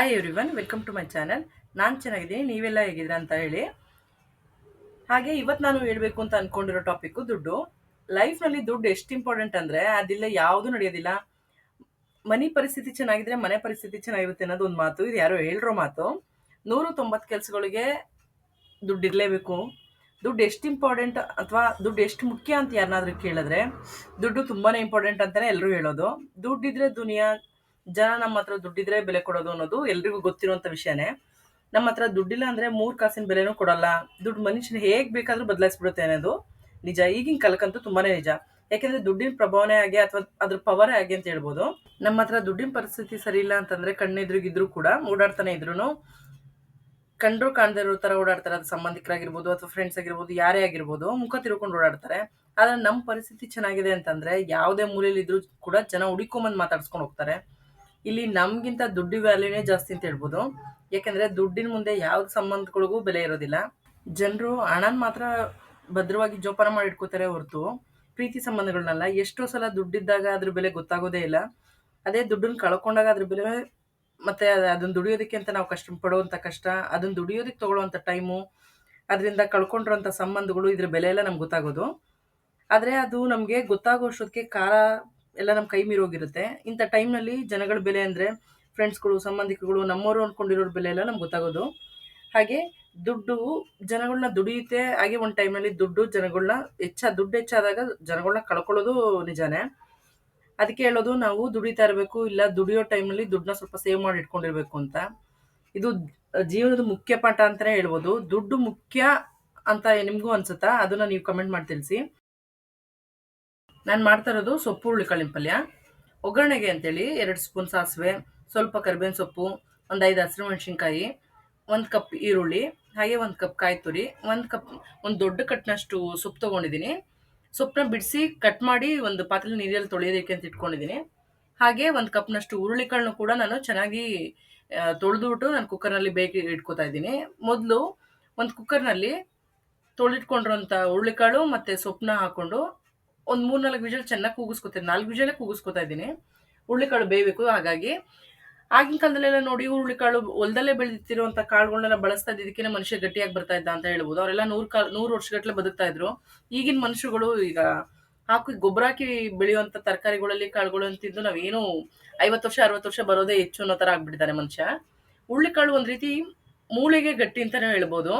Hi everyone welcome to my channel ನಾನು ಚೆನ್ನಾಗಿದ್ದೀನಿ, ನೀವೆಲ್ಲ ಹೇಗಿದ್ದೀರಾ ಅಂತ ಹೇಳಿ. ಹಾಗೆ ಇವತ್ತು ನಾನು ಹೇಳಬೇಕು ಅಂತ ಅಂದ್ಕೊಂಡಿರೋ ಟಾಪಿಕ್ಕು ದುಡ್ಡು. ಲೈಫ್ನಲ್ಲಿ ದುಡ್ಡು ಎಷ್ಟು ಇಂಪಾರ್ಟೆಂಟ್ ಅಂದರೆ ಅದಿಲ್ಲ, ಯಾವುದೂ ನಡೆಯೋದಿಲ್ಲ. ಮನಿ ಪರಿಸ್ಥಿತಿ ಚೆನ್ನಾಗಿದ್ರೆ ಮನೆ ಪರಿಸ್ಥಿತಿ ಚೆನ್ನಾಗಿರುತ್ತೆ ಅನ್ನೋದು ಒಂದು ಮಾತು. ಇದು ಯಾರೋ ಹೇಳಿರೋ ಮಾತು. ನೂರು ತೊಂಬತ್ತು ಕೆಲಸಗಳಿಗೆ ದುಡ್ಡು ಇರಲೇಬೇಕು. ದುಡ್ಡು ಎಷ್ಟು ಇಂಪಾರ್ಟೆಂಟ್ ಅಥವಾ ದುಡ್ಡು ಎಷ್ಟು ಮುಖ್ಯ ಅಂತ ಯಾರನ್ನಾದ್ರೂ ಕೇಳಿದ್ರೆ, ದುಡ್ಡು ತುಂಬಾ ಇಂಪಾರ್ಟೆಂಟ್ ಅಂತಲೇ ಎಲ್ಲರೂ ಹೇಳೋದು. ದುಡ್ಡಿದ್ರೆ ದುನಿಯಾ ಜನ ನಮ್ಮ ಹತ್ರ ದುಡ್ಡಿದ್ರೆ ಬೆಲೆ ಕೊಡೋದು ಅನ್ನೋದು ಎಲ್ರಿಗೂ ಗೊತ್ತಿರುವಂತ ವಿಷಯನೇ. ನಮ್ಮ ಹತ್ರ ದುಡ್ಡಿಲ್ಲ ಅಂದ್ರೆ ಮೂರ್ ಕಾಸಿನ ಬೆಲೆನೂ ಕೊಡಲ್ಲ. ದುಡ್ಡು ಮನುಷ್ಯನ ಹೇಗ್ ಬೇಕಾದ್ರೂ ಬದಲಾಯಿಸ್ಬಿಡುತ್ತೆ ಅನ್ನೋದು ನಿಜ. ಈಗಿನ ಕಾಲಕ್ಕಂತೂ ತುಂಬಾನೇ ನಿಜ. ಯಾಕೆಂದ್ರೆ ದುಡ್ಡಿನ ಪ್ರಭಾವನೆ ಆಗಿ ಅಥವಾ ಅದ್ರ ಪವರೇ ಆಗಿ ಅಂತ ಹೇಳ್ಬೋದು. ನಮ್ಮ ಹತ್ರ ದುಡ್ಡಿನ ಪರಿಸ್ಥಿತಿ ಸರಿ ಇಲ್ಲ ಅಂತಂದ್ರೆ ಕಣ್ಣೆದ್ರಿಗಿದ್ರು ಕೂಡ ಓಡಾಡ್ತಾನೆ ಇದ್ರು ಕಂಡ್ರು ಕಾಣದೇ ಇರೋ ತರ ಓಡಾಡ್ತಾರೆ. ಅದು ಸಂಬಂಧಿಕರಾಗಿರ್ಬೋದು ಅಥವಾ ಫ್ರೆಂಡ್ಸ್ ಆಗಿರ್ಬೋದು, ಯಾರೇ ಆಗಿರ್ಬೋದು ಮುಖ ತಿರ್ಕೊಂಡು ಓಡಾಡ್ತಾರೆ. ಆದ್ರೆ ನಮ್ಮ ಪರಿಸ್ಥಿತಿ ಚೆನ್ನಾಗಿದೆ ಅಂತಂದ್ರೆ ಯಾವುದೇ ಮೂಲೆಯಲ್ಲಿ ಇದ್ರೂ ಕೂಡ ಜನ ಹುಡುಕೊಂಬಂದು ಮಾತಾಡ್ಸ್ಕೊಂಡು ಹೋಗ್ತಾರೆ. ಇಲ್ಲಿ ನಮಗಿಂತ ದುಡ್ಡು ವ್ಯಾಲ್ಯೂನೇ ಜಾಸ್ತಿ ಅಂತ ಹೇಳ್ಬೋದು. ಯಾಕಂದ್ರೆ ದುಡ್ಡಿನ ಮುಂದೆ ಯಾವ ಸಂಬಂಧಗಳಿಗೂ ಬೆಲೆ ಇರೋದಿಲ್ಲ. ಜನರು ಹಣನ ಮಾತ್ರ ಭದ್ರವಾಗಿ ಜೋಪಾನ ಮಾಡಿ ಇಟ್ಕೋತಾರೆ ಹೊರತು ಪ್ರೀತಿ ಸಂಬಂಧಗಳನ್ನೆಲ್ಲ ಎಷ್ಟೋ ಸಲ ದುಡ್ಡಿದ್ದಾಗ ಅದ್ರ ಬೆಲೆ ಗೊತ್ತಾಗೋದೇ ಇಲ್ಲ. ಅದೇ ದುಡ್ಡನ್ನ ಕಳ್ಕೊಂಡಾಗ ಅದ್ರ ಬೆಲೆ ಮತ್ತೆ ಅದನ್ನ ದುಡಿಯೋದಕ್ಕೆ ಅಂತ ನಾವು ಕಷ್ಟ ಪಡುವಂಥ ಕಷ್ಟ, ಅದನ್ನ ದುಡಿಯೋದಕ್ಕೆ ತಗೊಳ್ಳುವಂತ ಟೈಮು ಅದರಿಂದ ಕಳ್ಕೊಂಡಿರುವಂತ ಸಂಬಂಧಗಳು ಇದ್ರ ಬೆಲೆ ಎಲ್ಲ ನಮ್ಗೆ ಗೊತ್ತಾಗೋದು. ಆದರೆ ಅದು ನಮಗೆ ಗೊತ್ತಾಗೋ ಅಷ್ಟೊತ್ತಿಗೆ ಕಾಲ ಎಲ್ಲ ನಮ್ಮ ಕೈ ಮೀರೋಗಿರುತ್ತೆ ಇಂಥ ಟೈಮ್ನಲ್ಲಿ ಜನಗಳ ಬೆಲೆ ಅಂದರೆ ಫ್ರೆಂಡ್ಸ್ಗಳು ಸಂಬಂಧಿಕಗಳು ನಮ್ಮವರು ಅಂದ್ಕೊಂಡಿರೋರ ಬೆಲೆ ಎಲ್ಲ ನಮ್ಗೆ ಗೊತ್ತಾಗೋದು. ಹಾಗೆ ದುಡ್ಡು ಜನಗಳನ್ನ ದುಡಿಯುತ್ತೆ ಹಾಗೆ ಒಂದು ಟೈಮ್ನಲ್ಲಿ ದುಡ್ಡು ಜನಗಳನ್ನ ಹೆಚ್ಚ, ದುಡ್ಡು ಹೆಚ್ಚಾದಾಗ ಜನಗಳನ್ನ ಕಳ್ಕೊಳ್ಳೋದು ನಿಜಾನೇ. ಅದಕ್ಕೆ ಹೇಳೋದು ನಾವು ದುಡಿತಾ ಇರಬೇಕು, ಇಲ್ಲ ದುಡಿಯೋ ಟೈಮಲ್ಲಿ ದುಡ್ಡನ್ನ ಸ್ವಲ್ಪ ಸೇವ್ ಮಾಡಿ ಇಟ್ಕೊಂಡಿರ್ಬೇಕು ಅಂತ. ಇದು ಜೀವನದ ಮುಖ್ಯ ಪಾಠ ಅಂತಲೇ ಹೇಳ್ಬೋದು. ದುಡ್ಡು ಮುಖ್ಯ ಅಂತ ನಿಮಗೂ ಅನ್ಸುತ್ತಾ? ಅದನ್ನ ನೀವು ಕಮೆಂಟ್ ಮಾಡಿ ತಿಳಿಸಿ. ನಾನು ಮಾಡ್ತಾ ಇರೋದು ಸೊಪ್ಪು ಹುರುಳಿಕಾಳಿನ ಪಲ್ಯ ಒಗ್ಗರಣೆಗೆ ಅಂತೇಳಿ ಎರಡು ಸ್ಪೂನ್ ಸಾಸಿವೆ, ಸ್ವಲ್ಪ ಕರಿಬೇವಿನ ಸೊಪ್ಪು, ಒಂದು ಐದು ಹಸಿರು ಮೆಣಸಿನ್ಕಾಯಿ, ಒಂದು ಕಪ್ ಈರುಳ್ಳಿ, ಹಾಗೆ ಒಂದು ಕಪ್ ಕಾಯಿ ತುರಿ, ಒಂದು ಕಪ್, ಒಂದು ದೊಡ್ಡ ಕಟ್ನಷ್ಟು ಸೊಪ್ಪು ತೊಗೊಂಡಿದ್ದೀನಿ. ಸೊಪ್ಪನ್ನ ಬಿಡಿಸಿ ಕಟ್ ಮಾಡಿ ಒಂದು ಪಾತ್ರೆ ನೀರಲ್ಲಿ ತೊಳೆಯೋದಕ್ಕೆ ಅಂತ ಇಟ್ಕೊಂಡಿದ್ದೀನಿ. ಹಾಗೆ ಒಂದು ಕಪ್ನಷ್ಟು ಹುರುಳಿಕಾಳನ್ನು ಕೂಡ ನಾನು ಚೆನ್ನಾಗಿ ತೊಳೆದುಬಿಟ್ಟು ನಾನು ಕುಕ್ಕರ್ನಲ್ಲಿ ಬೇಗ ಇಟ್ಕೋತಾ ಇದ್ದೀನಿ. ಮೊದಲು ಒಂದು ಕುಕ್ಕರ್ನಲ್ಲಿ ತೊಳೆದಿಟ್ಕೊಂಡಿರೋಂಥ ಹುರುಳಿಕಾಳು ಮತ್ತು ಸೊಪ್ಪನ್ನ ಹಾಕ್ಕೊಂಡು ಒಂದು ಮೂರು ನಾಲ್ಕು ವಿಜಲ್ ಚೆನ್ನಾಗಿ ಕೂಗಿಸ್ಕೊತೀನಿ. ನಾಲ್ಕು ವಿಜಲೇ ಕೂಗಿಸ್ಕೊತಾ ಇದ್ದೀನಿ. ಹುರುಳಿಕಾಳು ಬೇಯಬೇಕು, ಹಾಗಾಗಿ. ಆಗಿನ ಕಾಲದಲ್ಲೆಲ್ಲ ನೋಡಿ ಹುರುಳಿಕಾಳು ಹೊಲದಲ್ಲೇ ಬೆಳೆದಿರುವಂತ ಕಾಳುಗಳನ್ನೆಲ್ಲ ಬಳಸ್ತಾ ಇದ್ದಕ್ಕೆ ಮನುಷ್ಯ ಗಟ್ಟಿಯಾಗಿ ಬರ್ತಾ ಇದ್ದ ಅಂತ ಹೇಳ್ಬೋದು. ಅವರೆಲ್ಲ ನೂರು ಕಾಲ, ನೂರು ವರ್ಷಗಟ್ಟಲೆ ಬದುಕ್ತಾ ಇದ್ರು. ಈಗಿನ ಮನುಷ್ಯಗಳು ಈಗ ಹಾಕಿ ಗೊಬ್ಬರ ಹಾಕಿ ಬೆಳೆಯುವಂಥ ತರಕಾರಿಗಳಲ್ಲಿ ಕಾಳುಗಳು ಅಂತಿದ್ದು ನಾವೇನು ಐವತ್ತು ವರ್ಷ, ಅರವತ್ತು ವರ್ಷ ಬರೋದೇ ಹೆಚ್ಚು ಅನ್ನೋ ಥರ ಆಗ್ಬಿಡ್ತಾರೆ ಮನುಷ್ಯ. ಹುರುಳಿಕಾಳು ಒಂದು ರೀತಿ ಮೂಳೆಗೆ ಗಟ್ಟಿ ಅಂತಲೇ ಹೇಳ್ಬೋದು.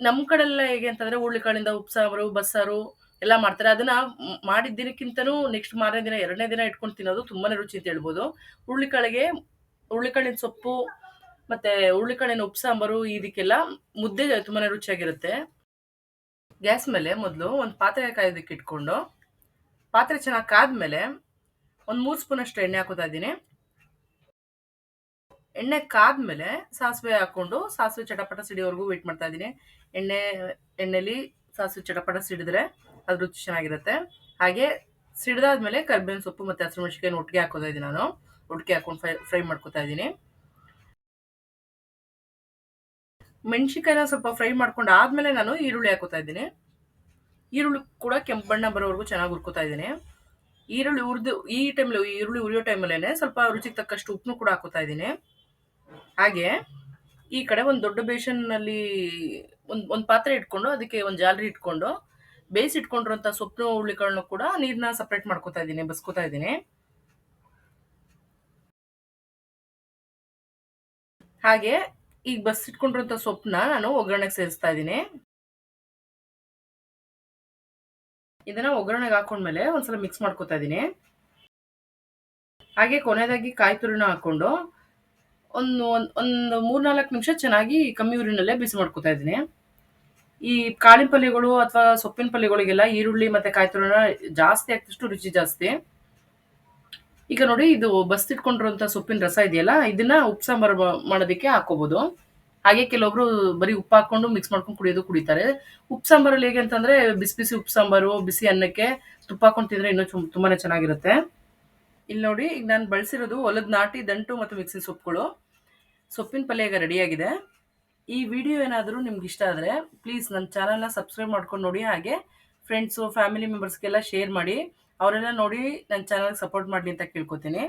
ನಮ್ಮ ಕಡೆಲ್ಲ ಹೇಗೆ ಅಂತಂದರೆ ಹುರುಳಿಕಾಳಿಂದ ಉಪ್ಸಾರು, ಬಸ್ಸಾರು ಎಲ್ಲ ಮಾಡ್ತಾರೆ. ಅದನ್ನ ಮಾಡಿದ ದಿನಕ್ಕಿಂತನೂ ನೆಕ್ಸ್ಟ್ ಮಾರನೇ ದಿನ, ಎರಡನೇ ದಿನ ಇಟ್ಕೊಂಡು ತಿನ್ನೋದು ತುಂಬಾನೇ ರುಚಿ ಅಂತ ಹೇಳ್ಬೋದು. ಹುರುಳಿಕಾಳಿಗೆ, ಹುರುಳಿಕಾಳಿನ ಸೊಪ್ಪು, ಮತ್ತೆ ಹುರುಳಿಕಾಳಿನ ಉಪ್ಸಾಂಬಾರು ಇದಕ್ಕೆಲ್ಲ ಮುದ್ದೆ ತುಂಬಾನೇ ರುಚಿಯಾಗಿರುತ್ತೆ. ಗ್ಯಾಸ್ ಮೇಲೆ ಮೊದಲು ಒಂದು ಪಾತ್ರೆ ಕಾಯೋದಕ್ಕೆ ಇಟ್ಕೊಂಡು, ಪಾತ್ರೆ ಚೆನ್ನಾಗಿ ಕಾದ್ಮೇಲೆ ಒಂದು ಮೂರು ಸ್ಪೂನ್ ಅಷ್ಟು ಎಣ್ಣೆ ಹಾಕೋತಾ ಇದ್ದೀನಿ. ಎಣ್ಣೆ ಕಾದ್ಮೇಲೆ ಸಾಸಿವೆ ಹಾಕೊಂಡು, ಸಾಸಿವೆ ಚಟಪಟ ಸಿಡಿಯೋವರೆಗೂ ವೇಟ್ ಮಾಡ್ತಾ ಇದ್ದೀನಿ. ಎಣ್ಣೆ, ಎಣ್ಣೆಲಿ ಸಾಸಿವೆ ಚಟಪಟ ಸಿಡಿದ್ರೆ ಅದು ರುಚಿ ಚೆನ್ನಾಗಿರುತ್ತೆ. ಹಾಗೆ ಸಿಡಿದಾದ್ಮೇಲೆ ಕರ್ಬೇವಿನ ಸೊಪ್ಪು ಮತ್ತು ಹಸಿರು ಮೆಣಸಿನ್ಕಾಯಿ ಒಟ್ಟಿಗೆ ಹಾಕೋತಾ ಇದ್ದೀನಿ ನಾನು. ಒಟ್ಟಿಗೆ ಹಾಕೊಂಡು ಫ್ರೈ ಫ್ರೈ ಮಾಡ್ಕೊತಾ ಇದ್ದೀನಿ ಮೆಣಸಿಕಾಯಿನ ಸ್ವಲ್ಪ ಫ್ರೈ ಮಾಡ್ಕೊಂಡು ಆದ್ಮೇಲೆ ನಾನು ಈರುಳ್ಳಿ ಹಾಕೋತಾ ಇದ್ದೀನಿ ಈರುಳ್ಳಿ ಕೂಡ ಕೆಂಪು ಬಣ್ಣ ಬರೋವರೆಗೂ ಚೆನ್ನಾಗಿ ಹುರ್ಕೋತಾ ಇದ್ದೀನಿ ಈರುಳ್ಳಿ ಉರಿದು ಈ ಟೈಮಲ್ಲಿ ಈರುಳ್ಳಿ ಉರಿಯೋ ಟೈಮಲ್ಲೇ ಸ್ವಲ್ಪ ರುಚಿಗೆ ತಕ್ಕಷ್ಟು ಉಪ್ಪನ್ನು ಕೂಡ ಹಾಕೋತಾ ಇದ್ದೀನಿ ಹಾಗೆ ಈ ಕಡೆ ಒಂದು ದೊಡ್ಡ ಬೇಸನ್ನಲ್ಲಿ ಒಂದು ಒಂದು ಪಾತ್ರೆ ಇಟ್ಕೊಂಡು, ಅದಕ್ಕೆ ಒಂದು ಜಾಲರಿ ಇಟ್ಕೊಂಡು ಬೇಯಿಸಿ ಇಟ್ಕೊಂಡಿರುವಂತ ಸೊಪ್ಪು ಹುರುಳಿಕಾಳನ್ನು ಕೂಡ ನೀರನ್ನ ಸಪ್ರೇಟ್ ಮಾಡ್ಕೋತಾ ಇದ್ದೀನಿ, ಬಸ್ಕೋತಾ ಇದ್ದೀನಿ. ಹಾಗೆ ಈಗ ಬಸ್ ಇಟ್ಕೊಂಡಿರುವಂತ ಸೊಪ್ಪನ್ನ ನಾನು ಒಗ್ಗರಣೆಗೆ ಸೇರಿಸ್ತಾ ಇದ್ದೀನಿ. ಇದನ್ನ ಒಗ್ಗರಣೆಗೆ ಹಾಕೊಂಡ್ಮೇಲೆ ಒಂದ್ಸಲ ಮಿಕ್ಸ್ ಮಾಡ್ಕೊತಾ ಇದ್ದೀನಿ. ಹಾಗೆ ಕೊನೆಯದಾಗಿ ಕಾಯಿ ತುರಿನ ಹಾಕೊಂಡು ಒಂದು ಒಂದು ಮೂರ್ನಾಲ್ಕು ನಿಮಿಷ ಚೆನ್ನಾಗಿ ಕಮ್ಮಿ ಊರಿನಲ್ಲೇ ಬಿಸಿ ಮಾಡ್ಕೊತಾ ಇದ್ದೀನಿ. ಈ ಕಾಳಿನ ಪಲ್ಯಗಳು ಅಥವಾ ಸೊಪ್ಪಿನ ಪಲ್ಯಗಳಿಗೆಲ್ಲ ಈರುಳ್ಳಿ ಮತ್ತೆ ಕಾಯಿ ಜಾಸ್ತಿ ಹಾಕಿದಷ್ಟು ರುಚಿ ಜಾಸ್ತಿ. ಈಗ ನೋಡಿ, ಇದು ಬಸ್ತಿಟ್ಕೊಂಡಿರುವಂಥ ಸೊಪ್ಪಿನ ರಸ ಇದೆಯಲ್ಲ, ಇದನ್ನ ಉಪ್ಪು ಸಾಂಬಾರ್ ಮಾಡೋದಕ್ಕೆ ಹಾಕೋಬಹುದು ಹಾಗೆ ಕೆಲವೊಬ್ರು ಬರೀ ಉಪ್ಪು ಹಾಕೊಂಡು ಮಿಕ್ಸ್ ಮಾಡ್ಕೊಂಡು ಕುಡಿಯೋದು ಕುಡಿತಾರೆ. ಉಪ್ಪು ಸಾಂಬಾರಲ್ಲಿ ಹೇಗೆ ಅಂತಂದ್ರೆ, ಬಿಸಿ ಬಿಸಿ ಉಪ್ಪು ಸಾಂಬಾರು, ಬಿಸಿ ಅನ್ನಕ್ಕೆ ತುಪ್ಪ ಹಾಕೊಂಡು ತಿಂದ್ರೆ ಇನ್ನೂ ತುಂಬಾನೇ ಚೆನ್ನಾಗಿರುತ್ತೆ. ಇಲ್ಲಿ ನೋಡಿ, ಈಗ ನಾನು ಬಳಸಿರೋದು ಹೊಲದ ನಾಟಿ, ದಂಟು ಮತ್ತು ಮಿಕ್ಸಿ ಸೊಪ್ಪುಗಳು. ಸೊಪ್ಪಿನ ಪಲ್ಯ ಈಗ ರೆಡಿಯಾಗಿದೆ ಈ ವಿಡಿಯೋ ಏನಾದರೂ ನಿಮ್ಗೆ ಇಷ್ಟ ಆದರೆ ಪ್ಲೀಸ್ ನನ್ನ ಚಾನಲ್ನ ಸಬ್ಸ್ಕ್ರೈಬ್ ಮಾಡ್ಕೊಂಡು ನೋಡಿ, ಹಾಗೆ ಫ್ರೆಂಡ್ಸು ಫ್ಯಾಮಿಲಿ ಮೆಂಬರ್ಸ್ಗೆಲ್ಲ ಶೇರ್ ಮಾಡಿ, ಅವರೆಲ್ಲ ನೋಡಿ ನನ್ನ ಚಾನಲ್ಗೆ ಸಪೋರ್ಟ್ ಮಾಡಲಿ ಅಂತ ಕೇಳ್ಕೊತೀನಿ.